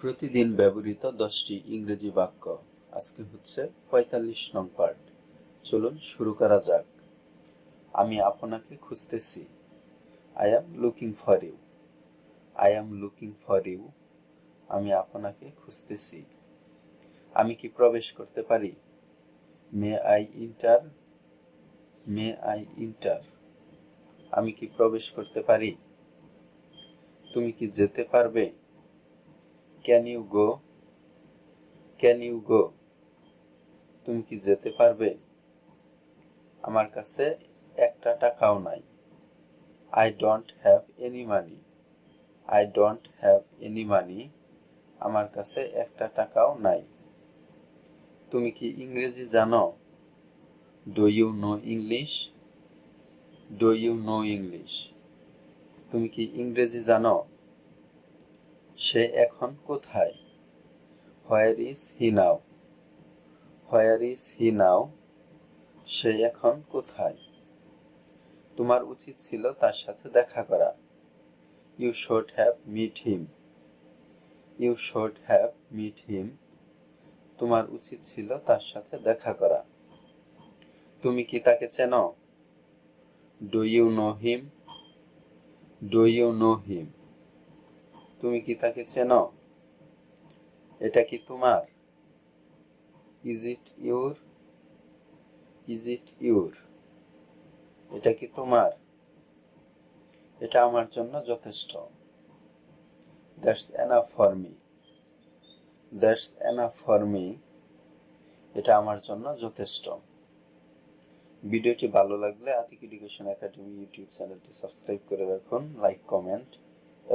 প্রতিদিন ব্যবহৃত দশটি ইংরেজি বাক্য। আজকে হচ্ছে পঁয়তাল্লিশ নং পার্ট চলুন শুরু করা যাক। আমি আপনাকে খুঁজতেছি। I am looking for you I am looking for you আমি আপনাকে খুঁজতেছি। আমি কি প্রবেশ করতে পারি? May I enter may I enter আমি কি প্রবেশ করতে পারি? তুমি কি যেতে পারবে? Can you go can you go তুমি কি যেতে পারবে? আমার কাছে একটা টাকাও নাই। I don't have any money I don't have any money আমার কাছে একটা টাকাও নাই। তুমি কি ইংরেজি জানো? Do you know English do you know English তুমি কি ইংরেজি জানো? সে এখন কোথায়? Where is he now. Where is he now. সে এখন কোথায়? তোমার উচিত ছিল তার সাথে দেখা করা। You should have meet him you should have meet him তোমার উচিত ছিল তার সাথে দেখা করা। তুমি কি তাকে চেনো? Do you know him do you know him তুমি কি তাকে চেনো? এটা কি তোমার? Is it your is it your এটা কি তোমার? এটা আমার জন্য যথেষ্ট। That's enough for me that's enough for me এটা আমার জন্য যথেষ্ট। ভিডিওটি ভালো লাগলে আতিক এডুকেশন একাডেমি ইউটিউব চ্যানেলটি সাবস্ক্রাইব করে রাখুন, লাইক, কমেন্ট।